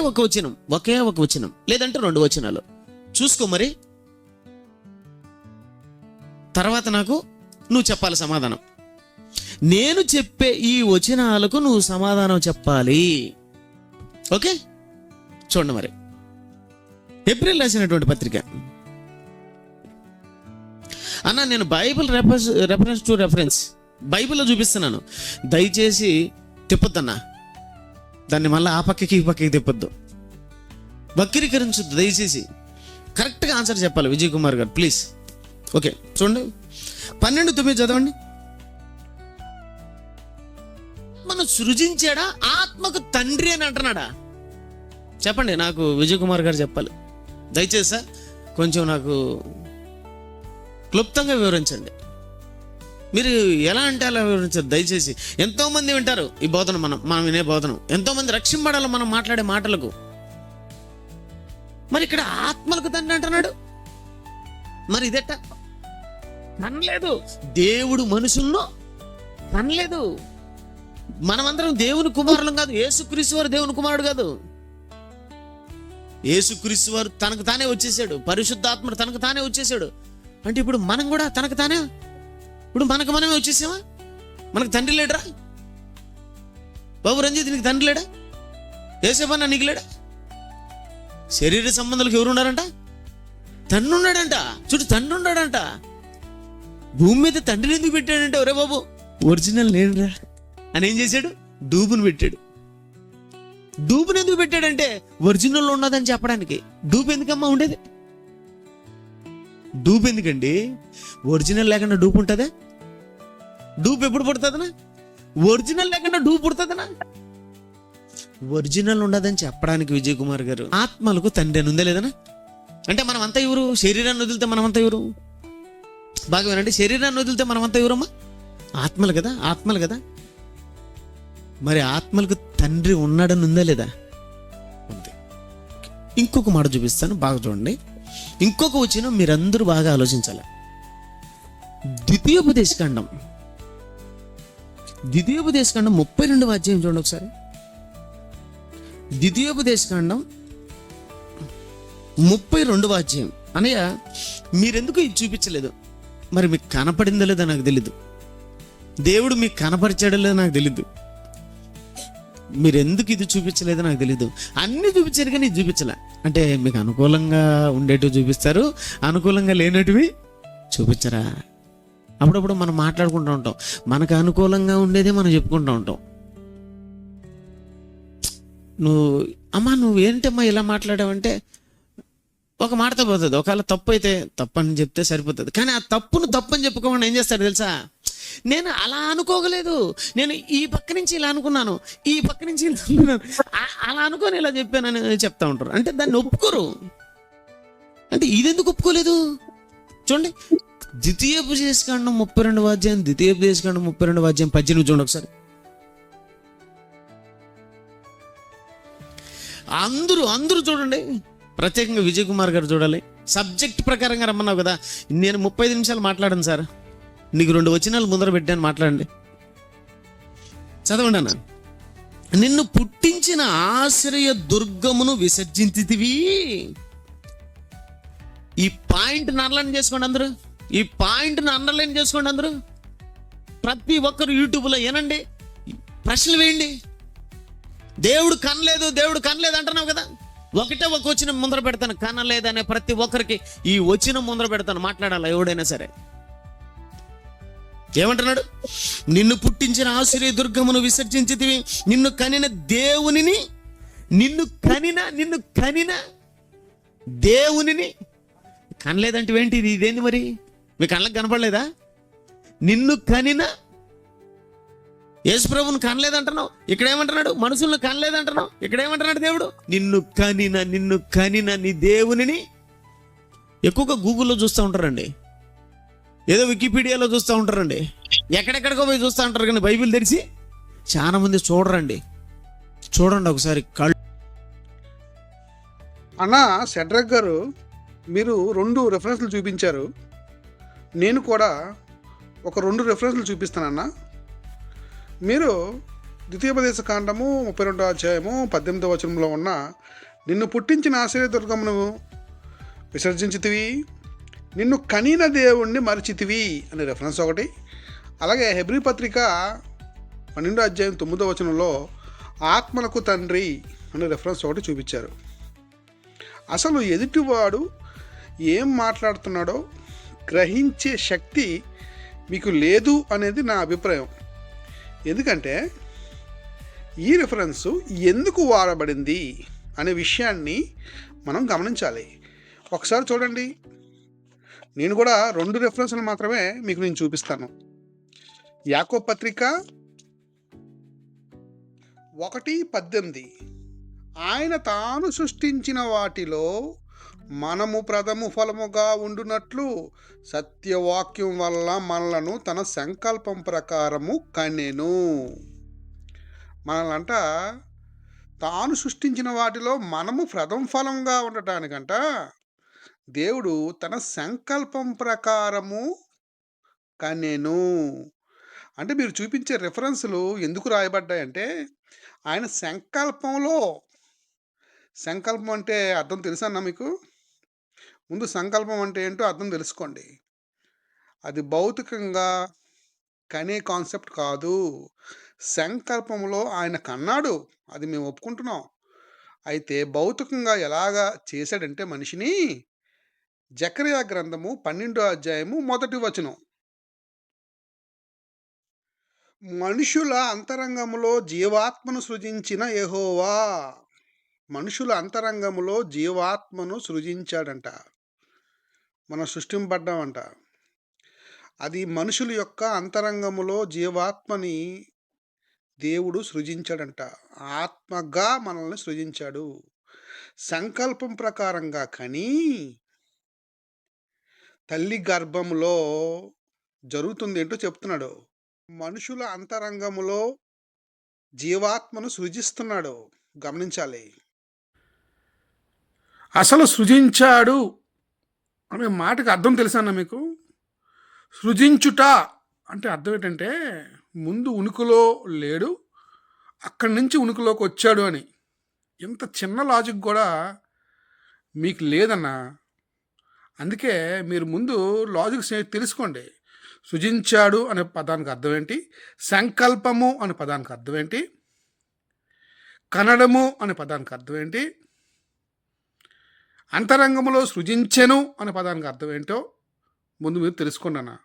ఒక వచనం ఒకే ఒక వచనం లేదంటే రెండు వచనాలు. చూసుకో మరి. తర్వాత నాకు నువ్వు చెప్పాలి సమాధానం. నేను చెప్పే ఈ వచనాలకు నువ్వు సమాధానం చెప్పాలి. ఓకే? చూడండి మరి. ఏప్రిల్ రాసినటువంటి పత్రిక. అన్న నేను Bible reference reference to reference బైబిల్లో చూపిస్తున్నాను. దయచేసి తిప్పొద్దన్నా. దాన్ని మళ్ళీ ఆ పక్కకి ఈ పక్కకి తిప్పొద్దు. వక్రీకరించొద్దు దయచేసి. కరెక్ట్గా ఆన్సర్ చెప్పాలి విజయ్ కుమార్ గారు ప్లీజ్ ఓకే చూడండి. పన్నెండు తొమ్మిది చదవండి. మనం సృజించాడా? ఆత్మకు తండ్రి అని అంటున్నాడా? చెప్పండి నాకు విజయ్ కుమార్ గారు చెప్పాలి. దయచేసి కొంచెం నాకు క్లుప్తంగా వివరించండి. మీరు ఎలా అంటే అలా వివరించారు? దయచేసి. ఎంతో మంది వింటారు ఈ బోధన మనం మనం వినే బోధనం. ఎంతో మంది రక్షింపడాలి మనం మాట్లాడే మాటలకు. మరి ఇక్కడ ఆత్మలకు తండ్రి అంటున్నాడు. మరి ఇదెట్ట? కనలేదు దేవుడు మనుషుల్లో కనలేదు మనమందరం దేవుని కుమారులం కాదు. యేసుక్రీస్తు వారు దేవుని కుమారుడు కాదు. యేసుక్రీస్తు వారు తనకు తానే వచ్చేసాడు. పరిశుద్ధాత్ముడు తనకు తానే వచ్చేసాడు. అంటే ఇప్పుడు మనం కూడా తనకు తానే ఇప్పుడు మనకు మనమే వచ్చేసామా? మనకు తండ్రి లేడరా? బాబు రంజిత్ నీకు తండ్రి లేడా? ఏసేపన్నా నీకు లేడా? శరీర సంబంధాలకు ఎవరు ఉన్నారంట? తండ్రి ఉన్నాడంట. చూడు తండ్రి ఉన్నాడంట. భూమి మీద తండ్రిని ఎందుకు పెట్టాడంటే? ఒరే బాబు ఒరిజినల్ నేనురా. అని ఏం చేశాడు? డూబును పెట్టాడు. డూబుని ఎందుకు పెట్టాడంటే ఒరిజినల్ ఉన్నదని చెప్పడానికి. డూబు ఎందుకమ్మా ఉండేది? డూబు ఎందుకండి? ఒరిజినల్ లేకుండా డూపు ఉంటుందా? డూపు ఎప్పుడు పుడుతుందనా? ఒరిజినల్ లేకుండా డూపు పుడుతుందనా? ఒరిజినల్ ఉండదని చెప్పడానికి విజయ్ కుమార్ గారు. ఆత్మలకు తండ్రి అని ఉందా లేదనా? అంటే మనం అంతా ఎవరు? శరీరాన్ని వదిలితే మనం అంతా ఎవరు? బాగా వినండి శరీరాన్ని వదిలితే మనం అంతా ఎవరమ్మా? ఆత్మలు కదా ఆత్మలు కదా. మరి ఆత్మలకు తండ్రి ఉన్నాడని ఉందా లేదా? ఉంది. ఇంకొక మాట చూపిస్తాను బాగా చూడండి. ఇంకొక వచ్చిన మీరందరూ బాగా ఆలోచించాలి. ద్వితీయోపదేశకాండం ద్వితీయోపదేశకాండం ముప్పై రెండవ అధ్యాయం చూడండి ఒకసారి. ద్వితీయోపదేశకాండం ముప్పై రెండవ అధ్యాయం. అనయ్య మీరెందుకు ఇది చూపించలేదు? మరి మీకు కనపడిందో లేదో నాకు తెలీదు. దేవుడు మీకు కనపరిచాడో లేదో నాకు తెలీదు. మీరెందుకు ఇది చూపించలేదో నాకు తెలీదు. అన్నీ చూపించారు కానీ ఇది చూపించలే. అంటే మీకు అనుకూలంగా ఉండేటివి చూపిస్తారు అనుకూలంగా లేనటివి చూపించరా? అప్పుడప్పుడు మనం మాట్లాడుకుంటూ ఉంటాం. మనకు అనుకూలంగా ఉండేదే మనం చెప్పుకుంటూ ఉంటాం. నువ్వు అమ్మా నువ్వు ఏంటమ్మా ఇలా మాట్లాడావంటే? ఒక మాటతో పోతుంది. ఒకవేళ తప్పు అయితే తప్పు అని చెప్తే సరిపోతుంది. కానీ ఆ తప్పును తప్పు అని చెప్పుకోమని ఏం చేస్తాడు తెలుసా? నేను అలా అనుకోగలేదు. నేను ఈ పక్క నుంచి ఇలా అనుకున్నాను. ఈ పక్క నుంచి ఇలా అనుకున్నాను. అలా అనుకొని ఇలా చెప్పానని చెప్తా ఉంటారు. అంటే దాన్ని ఒప్పుకోరు. అంటే ఇదెందుకు ఒప్పుకోలేదు? చూడండి. ద్వితీయోపదేశకాండం ముప్పై రెండు వాద్యం ద్వితీయోపదేశకాండం ముప్పై రెండు వాద్యం. పద్దెనిమిది చూడండి ఒకసారి. అందరూ అందరూ చూడండి. ప్రత్యేకంగా విజయ్ కుమార్ గారు చూడాలి. సబ్జెక్ట్ ప్రకారంగా రమ్మన్నావు కదా. నేను ముప్పై నిమిషాలు మాట్లాడాను సార్. నీకు రెండు వచనాలు ముందర పెట్టాను మాట్లాడండి. చదవండి అన్న. నిన్ను పుట్టించిన ఆశ్రయ దుర్గమును విసర్జించితివి. ఈ పాయింట్ అండర్లైన్ చేసుకోండి అందరూ. ఈ పాయింట్ని అండర్లైన్ చేసుకోండి అందరూ. ప్రతి ఒక్కరు యూట్యూబ్లో ఏనండి? ప్రశ్నలు వేయండి. దేవుడు కనలేదు దేవుడు కనలేదు అంటున్నావు కదా? ఒకటే ఒక వచ్చిన ముందర పెడతాను. కనలేదనే ప్రతి ఒక్కరికి ఈ వచ్చిన ముందర పెడతాను. మాట్లాడాలి ఎవడైనా సరే? ఏమంటున్నాడు? నిన్ను పుట్టించిన ఆశ్రయ దుర్గమును విసర్జించితివి. నిన్ను కనిన దేవునిని నిన్ను కనిన నిన్ను కనిన దేవునిని కనలేదంటే ఏంటి ఇది ఇదేంది మరి? మీ కళ్ళకి కనపడలేదా? నిన్ను కనిన యేసుప్రభుని కనలేదంటున్నావు. ఇక్కడ ఏమంటున్నాడు మనుషులను కనలేదంటున్నావు. ఇక్కడ ఏమంటున్నాడు దేవుడు? నిన్ను కనిన నిన్ను కనిన నీ దేవునిని ఎక్కువగా గూగుల్లో చూస్తూ ఉంటారండి. ఏదో వికీపీడియాలో చూస్తూ ఉంటారండి. ఎక్కడెక్కడికో పోయి చూస్తూ ఉంటారు కానీ బైబిల్ తెరిచి చాలామంది చూడరండి. చూడండి ఒకసారి కళ్ళు. అన్న సెడ్రక్ గారు మీరు రెండు రెఫరెన్స్లు చూపించారు. నేను కూడా ఒక రెండు రెఫరెన్స్లు చూపిస్తానన్న. మీరు ద్వితీయోపదేశ కాండము ముప్పై రెండో అధ్యాయము పద్దెనిమిదో వచనంలో ఉన్న నిన్ను పుట్టించిన ఆశ్రయదుర్గమును విసర్జించితివి నిన్ను కనిన దేవుణ్ణి మరిచితివి అనే రెఫరెన్స్ ఒకటి. అలాగే హెబ్రి పత్రిక పన్నెండో అధ్యాయం తొమ్మిదో వచనంలో ఆత్మలకు తండ్రి అనే రెఫరెన్స్ ఒకటి చూపించారు. అసలు ఎదుటివాడు ఏం మాట్లాడుతున్నాడో గ్రహించే శక్తి మీకు లేదు అనేది నా అభిప్రాయం. ఎందుకంటే ఈ రిఫరెన్సు ఎందుకు వాడబడింది అనే విషయాన్ని మనం గమనించాలి. ఒకసారి చూడండి. నేను కూడా రెండు రెఫరెన్స్లు మాత్రమే మీకు నేను చూపిస్తాను. యాకో పత్రిక ఒకటి పద్దెనిమిది. ఆయన తాను సృష్టించిన వాటిలో మనము ప్రథము ఫలముగా ఉండునట్లు సత్యవాక్యం వల్ల మనలను తన సంకల్పం ప్రకారము కనెను. మనలంట తాను సృష్టించిన వాటిలో మనము ప్రథమ ఫలంగా ఉండటానికంట దేవుడు తన సంకల్పం ప్రకారము కనెను. అంటే మీరు చూపించే రిఫరెన్సులు ఎందుకు రాయబడ్డాయంటే ఆయన సంకల్పంలో సంకల్పం అంటే అర్థం తెలుసన్నా మీకు? ముందు సంకల్పం అంటే ఏంటో అర్థం తెలుసుకోండి. అది భౌతికంగా కనే కాన్సెప్ట్ కాదు. సంకల్పంలో ఆయన కన్నాడు. అది మేము ఒప్పుకుంటున్నాం. అయితే భౌతికంగా ఎలాగా చేశాడంటే మనిషిని జకరియా గ్రంథము పన్నెండో అధ్యాయము మొదటి వచనం. మనుషుల అంతరంగములో జీవాత్మను సృజించిన యెహోవా. మనుషుల అంతరంగములో జీవాత్మను సృజించాడంట. మనం సృష్టింపడ్డామంట. అది మనుషుల యొక్క అంతరంగములో జీవాత్మని దేవుడు సృజించాడంట. ఆత్మగా మనల్ని సృజించాడు. సంకల్పం ప్రకారంగా కానీ తల్లి గర్భంలో జరుగుతుంది ఏంటో చెప్తున్నాడు. మనుషుల అంతరంగములో జీవాత్మను సృజిస్తున్నాడు. గమనించాలి. అసలు సృజించాడు అనే మాటకు అర్థం తెలుసా మీకు? సృజించుట అంటే అర్థం ఏంటంటే ముందు ఉనికిలో లేడు అక్కడి నుంచి ఉనికిలోకి వచ్చాడు అని. ఇంత చిన్న లాజిక్ కూడా మీకు లేదన్నా అందుకే మీరు ముందు లాజిక్స్ తెలుసుకోండి. సృజించాడు అనే పదానికి అర్థం ఏంటి? సంకల్పము అనే పదానికి అర్థం ఏంటి? కనడము అనే పదానికి అర్థం ఏంటి? అంతరంగంలో సృజించెను అనే పదానికి అర్థం ఏంటో ముందు మీరు తెలుసుకోండి అన్న.